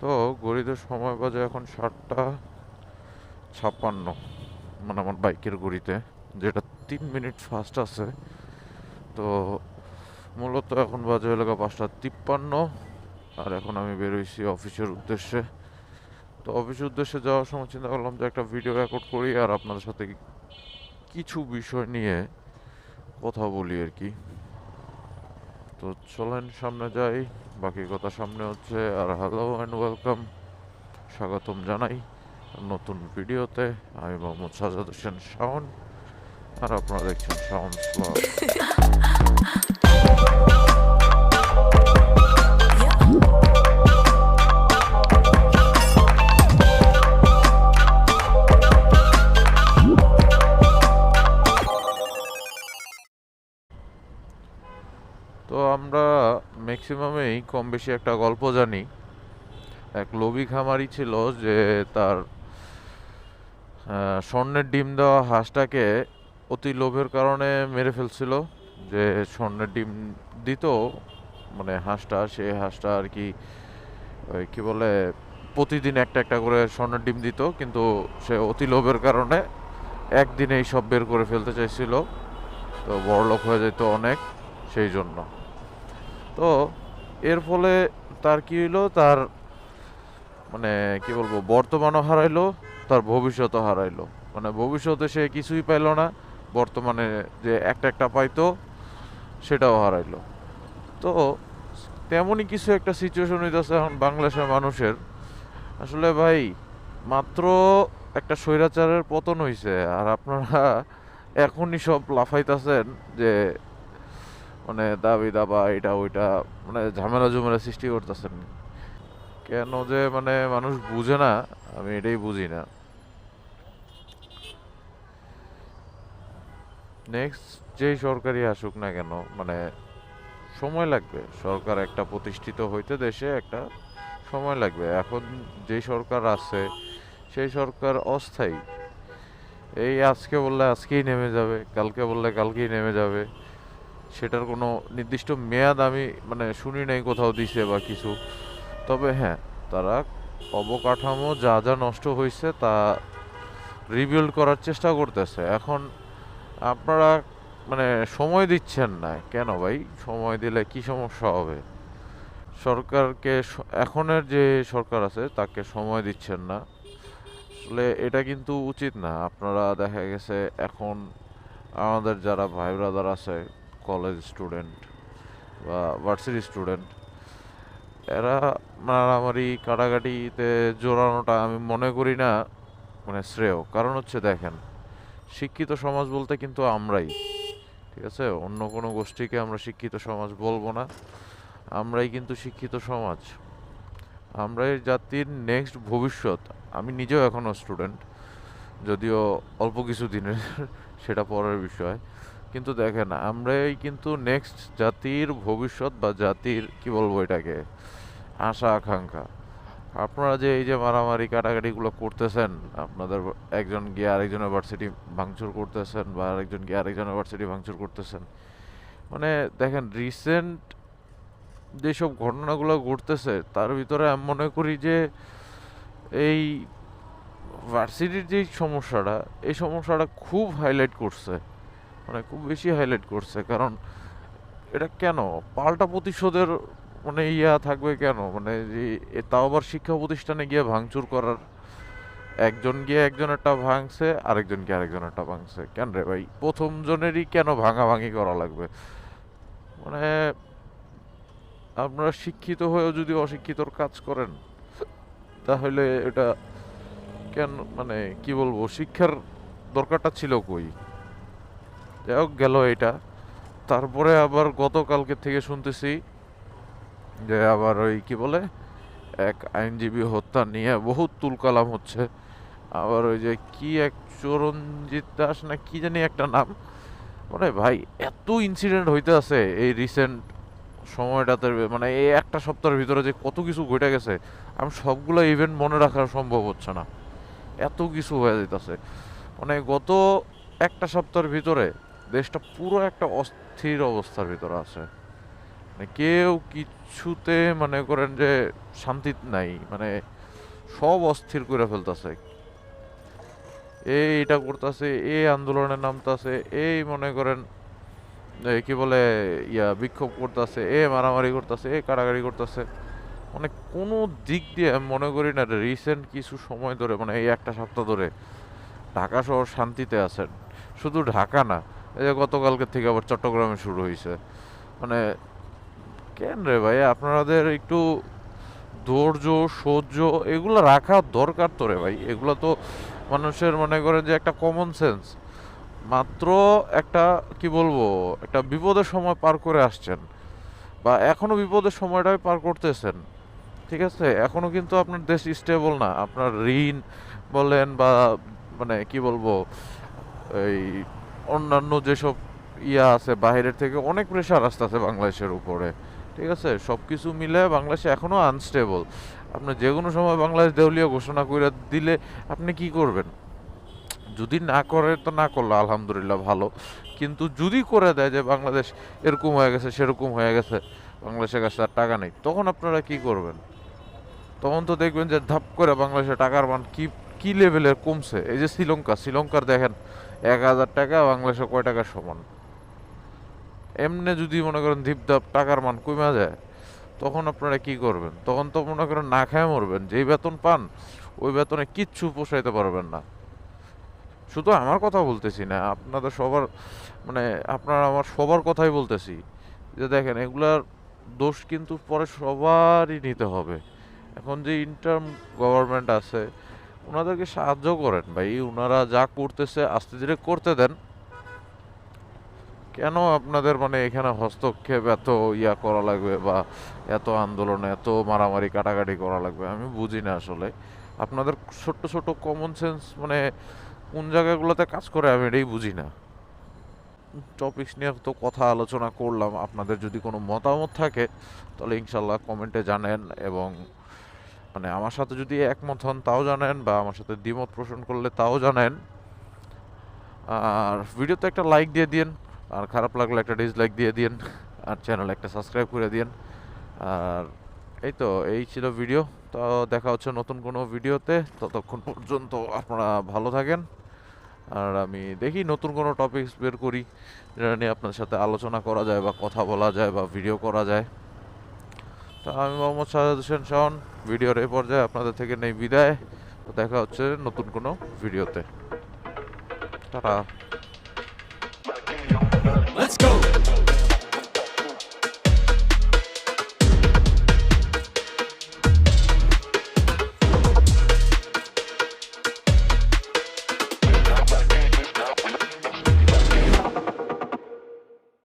তো ঘড়িতে সময় বাজে এখন সাতটা ছাপ্পান্ন মানে আমার বাইকের ঘড়িতে যেটা তিন মিনিট ফাস্ট আছে। তো মূলত এখন বাজে এলাকা পাঁচটা তিপ্পান্ন, আর এখন আমি বেরোইছি অফিসের উদ্দেশ্যে। তো অফিসের উদ্দেশ্যে যাওয়ার সময় চিন্তা করলাম যে একটা ভিডিও রেকর্ড করি, আর আপনাদের সাথে কিছু বিষয় নিয়ে কথা বলি আর কি। তো চলেন সামনে যাই। বাকি কথা সামনে হচ্ছে। আর হ্যালো অ্যান্ড ওয়েলকাম স্বাগতম জানাই নতুন ভিডিওতে। আমি মোহাম্মদ সাজাদ হোসেন শাওন। আর আপনারা দেখছেন শাওন ম্যাক্সিমামেই কম বেশি একটা গল্প জানি। এক লোভী খামারি ছিল যে তার স্বর্ণের ডিম দেওয়া হাঁসটাকে অতি লোভের কারণে মেরে ফেলছিল। যে স্বর্ণের ডিম দিত মানে হাঁসটা, সে হাঁসটা আর কি, ওই কী বলে, প্রতিদিন একটা একটা করে স্বর্ণের ডিম দিত, কিন্তু সে অতি লোভের কারণে একদিনেই সব বের করে ফেলতে চাইছিল। তো বড়লোক হয়ে যেত অনেক, সেই জন্য। তো এর ফলে তার কি হইল? তার মানে কি বলব, বর্তমানও হারাইলো, তার ভবিষ্যতও হারাইলো। মানে ভবিষ্যতে সে কিছুই পাইলো না, বর্তমানে যে একটা একটা পাইতো, সেটাও হারাইলো। তো তেমনই কিছু একটা সিচুয়েশন হইতেছে এখন বাংলাদেশের মানুষের। আসলে ভাই, মাত্র একটা স্বৈরাচারের পতন হইছে, আর আপনারা এখনই সব লাফাইতেছেন যে মানে দাবি দাবা এটা ওইটা মানে ঝামেলা জমেলা সৃষ্টি করতেছেন। কেন যে মানে মানুষ বুঝে না, আমি এটাই বুঝি না। নেক্সট যেই সরকারি আসুক না কেন মানে সময় লাগবে। সরকার একটা প্রতিষ্ঠিত হইতে দেশে একটা সময় লাগবে। এখন যেই সরকার আছে, সেই সরকার অস্থায়ী। এই আজকে বললে আজকেই নেমে যাবে, কালকে বললে কালকেই নেমে যাবে। সেটার কোনো নির্দিষ্ট মেয়াদ আমি মানে শুনি নাই কোথাও দিছে বা কিছু। তবে হ্যাঁ তারা অবকাঠামো যা যা নষ্ট হয়েছে তা রিবিল্ড করার চেষ্টা করতেছে। এখন আপনারা মানে সময় দিচ্ছেন না। কেন ভাই? সময় দিলে কি সমস্যা হবে? সরকারকে এখনের যে সরকার আছে তাকে সময় দিচ্ছেন না। আসলে এটা কিন্তু উচিত না। আপনারা দেখা গেছে এখন আমাদের যারা ভাই ব্রাদার আছে কলেজ স্টুডেন্ট বা ভার্সিটি স্টুডেন্ট এরা মারামারি কাটাকাটিতে জোরানোটা আমি মনে করি না মানে শ্রেয়। কারণ হচ্ছে দেখেন, শিক্ষিত সমাজ বলতে কিন্তু আমরাই, ঠিক আছে? অন্য কোনো গোষ্ঠীকে আমরা শিক্ষিত সমাজ বলব না। আমরাই কিন্তু শিক্ষিত সমাজ। আমরাই জাতির নেক্সট ভবিষ্যৎ। আমি নিজেও এখনও স্টুডেন্ট যদিও অল্প কিছু দিনের, সেটা পরের বিষয়। কিন্তু দেখেন, আমরাই কিন্তু নেক্সট জাতির ভবিষ্যৎ বা জাতির, কি বলব এটাকে, আশা, আকাঙ্ক্ষা। আপনারা যে এই যে মারামারি, কাটাকাটিগুলো করতেছেন, আপনাদের একজন গিয়ে আরেকজন ইউনিভার্সিটি ভাঙচুর করতেছেন বা আরেকজন গিয়ে আরেকজন ইউনিভার্সিটি ভাঙচুর করতেছেন মানে দেখেন রিসেন্ট যেসব ঘটনাগুলো ঘটতেছে, তার ভিতরে আমি মনে করি যে এই ভার্সিটির যেই সমস্যাটা, এই সমস্যাটা খুব হাইলাইট করছে। মানে খুব বেশি হাইলাইট করছে। কারণ এটা কেন? পাল্টা প্রতিশোধের মানে ইয়া থাকবে কেন? মানে যে তাও আবার শিক্ষা প্রতিষ্ঠানে গিয়ে ভাঙচুর করার একজন গিয়ে একজনেরটা ভাঙছে, আরেকজন গিয়ে আরেকজনেরটা ভাঙছে। কেন রে ভাই? প্রথম জনেরই কেন ভাঙাভাঙি করা লাগবে? মানে আপনারা শিক্ষিত হয়েও যদি অশিক্ষিতর কাজ করেন, তাহলে এটা কেন মানে কি বলব? শিক্ষার দরকারটা ছিল কই? যাই গেল এটা তারপরে আবার গতকালকে থেকে শুনতেছি যে আবার ওই কি বলে, এক আইনজীবী হত্যা নিয়ে বহুত তুলকালাম হচ্ছে। আবার ওই যে কি এক চরণজিৎ দাস না কি জানি একটা নাম। মানে ভাই, এত ইনসিডেন্ট হইতে আছে এই রিসেন্ট সময়টাতে মানে এই একটা সপ্তাহের ভিতরে যে কত কিছু ঘটে গেছে, আমি সবগুলো ইভেন্ট মনে রাখা সম্ভব হচ্ছে না। এত কিছু হয়ে যেতেছে মানে গত একটা সপ্তাহের ভিতরে দেশটা পুরো একটা অস্থির অবস্থার ভিতরে আছে। মানে কেউ কিছুতে মনে করেন যে শান্তি নাই মানে সব অস্থির করে ফেলতেছে। এই এটা করতেছে এই আন্দোলনে নামতাছে এই মনে করেন কি বলে, ইয়া বিক্ষোভ করতেছে, এ মারামারি করতেছে, এ কাড়াকাড়ি করতেছে। মানে কোনো দিক দিয়ে আমি মনে করি না রিসেন্ট কিছু সময় ধরে মানে এই একটা সপ্তাহ ধরে ঢাকা শহর শান্তিতে আছেন। শুধু ঢাকা না এই যে গতকালকে থেকে আবার চট্টগ্রামে শুরু হয়েছে মানে কেন রে ভাই? আপনাদের একটু ধৈর্য, সহ্য এগুলো রাখা দরকার তো রে ভাই। এগুলো তো মানুষের মনে করেন যে একটা কমন সেন্স মাত্র একটা, কি বলব, একটা বিপদের সময় পার করে আসছেন বা এখনও বিপদের সময়টাই পার করতেছেন, ঠিক আছে? এখনও কিন্তু আপনার দেশ স্টেবল না। আপনার ঋণ বলেন বা মানে কি বলব, এই অন্যান্য যেসব ইয়া আছে, বাইরের থেকে অনেক প্রেশার আসতেছে বাংলাদেশের উপরে। ঠিক আছে? সব কিছু মিলে বাংলাদেশ এখনও আনস্টেবল আপনি যে কোনো সময় বাংলাদেশ দেউলিয়া ঘোষণা করে দিলে আপনি কি করবেন? যদি না করে, তো না করল আলহামদুলিল্লাহ ভালো। কিন্তু যদি করে দেয় যে বাংলাদেশ এরকম হয়ে গেছে, সেরকম হয়ে গেছে, বাংলাদেশের কাছে আর টাকা নেই, তখন আপনারা কি করবেন? তখন তো দেখবেন যে ধাপ করে বাংলাদেশের টাকার মান কি, কী লেভেলের কমছে? এই যে শ্রীলঙ্কা, শ্রীলঙ্কার দেখেন এক হাজার টাকা, বাংলাদেশে কয় টাকার সমান? এমনি যদি মনে করেন ধাপ টাকার মান কমে যায়, তখন আপনারা কি করবেন? তখন তো মনে করেন না খায় মরবেন, যেই বেতন পান, ওই বেতনে কিচ্ছু পোষাইতে পারবেন না। শুধু আমার কথা বলতেছি না, আপনাদের সবার মানে আপনার আমার সবার কথাই বলতেছি। যে দেখেন, এগুলার দোষ কিন্তু পরে সবারই নিতে হবে। এখন যে ইন্টার্ম গভর্নমেন্ট আছে ওনাদেরকে সাহায্য করেন ভাই, ওনারা যা করতেছে আস্তে ধীরে করতে দেন। কেন আপনাদের মানে এখানে হস্তক্ষেপ এত ইয়া করা লাগবে বা এত আন্দোলন, এত মারামারি, কাটাকাটি করা লাগবে? আমি বুঝি না আসলে। আপনাদের ছোট্ট ছোট কমন সেন্স মানে কোন জায়গাগুলোতে কাজ করে আমি এটাই বুঝি না। টপিকস নিয়ে তো কথা আলোচনা করলাম। আপনাদের যদি কোনো মতামত থাকে, তাহলে ইনশাল্লাহ কমেন্টে জানেন এবং মানে আমার সাথে যদি একমত হন, তাও জানেন, বা আমার সাথে দ্বিমত পোষণ করলে তাও জানেন। আর ভিডিওতে একটা লাইক দিয়ে দিন আর খারাপ লাগলে একটা ডিসলাইক দিয়ে দিন আর চ্যানেল একটা সাবস্ক্রাইব করে দিন আর এই তো, এই ছিল ভিডিও তো দেখা হচ্ছে নতুন কোনো ভিডিওতে ততক্ষণ পর্যন্ত আপনারা ভালো থাকেন। আর আমি দেখি নতুন কোনো টপিকস বের করি, যেটা নিয়ে আপনার সাথে আলোচনা করা যায়, বা কথা বলা যায়, বা ভিডিও করা যায়। তা আমি মোহাম্মদ শাহাদ হোসেন শাওন। ভিডিওর এই পর্যায়ে আপনাদের থেকে নেই বিদায় দেখা হচ্ছে নতুন কোনো ভিডিওতে go.